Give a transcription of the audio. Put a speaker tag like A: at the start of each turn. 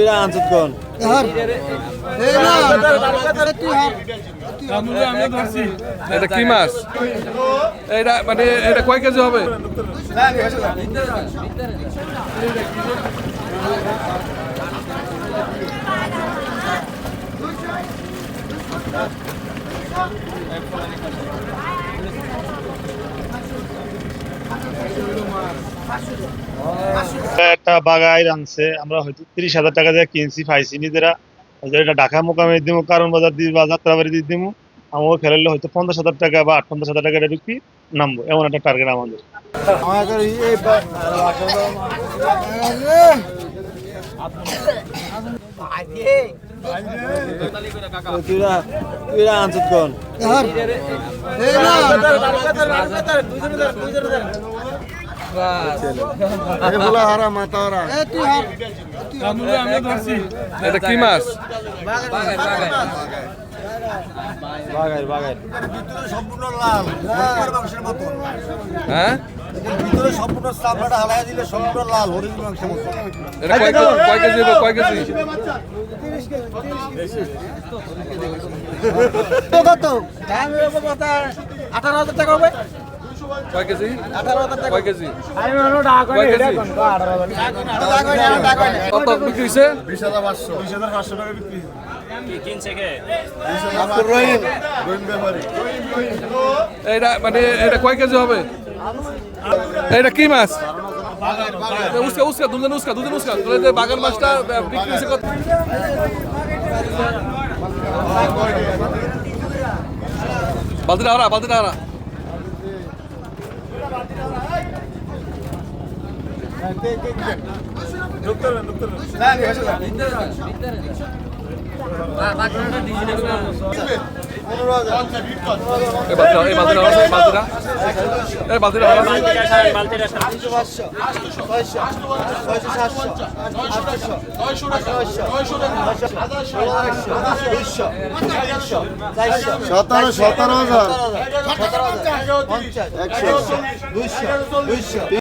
A: এরা আনছত কোন
B: এটা কি মাছ? এটা মানে এটা কয় কেজি হবে?
C: একটা বাগাই আনছে আমরা হয়তো তিরিশ হাজার টাকা দিয়ে কিনছি পাইছি নিজেরা। এটা ঢাকা মোকামে দিব কারণ বাজার দিয়ে বা যাত্রাবাড়ি দিয়ে দিব আমাকে খেলালে হয়তো পঞ্চাশ হাজার টাকা বা আট পঞ্চাশ হাজার টাকা এটা বিক্রি নামবো এমন একটা টার্গেট আমাদের।
A: আমাদের এই বা- তুইরা তুইরা আনছত
B: এটা কি মাছ
A: বাগাই বাগাই
D: সম্পূর্ণ লাল হরিণের মাংসের মতো
B: হ্যাঁ
D: ভিতরে সম্পূর্ণ চামড়াটা হালাই দিলে সম্পূর্ণ লাল হরিণ মাংসের মতো
B: এটা কয় কেজি কয় কেজি কয় কেজি?
D: কত? আঠারো হাজার টাকা হবে।
B: কয় কেজি? কয় কেজি? কয় কত বিক্রি হয়েছে?
D: বিশ হাজার পাঁচশো। বিশ হাজার পাঁচশো টাকা বিক্রি
B: এটা মানে এটা কয় কেজি হবে? এটা কি মাছ? উস্কা উস্কা দুজন উস্কা দুজন উস্কা। তাহলে বাগান মাছটা বিক্রি হয়েছে কত? বালতিটা হারা বালতিটা হারা।
D: সতেরো সতেরো হাজার একশো দুইশো দুইশো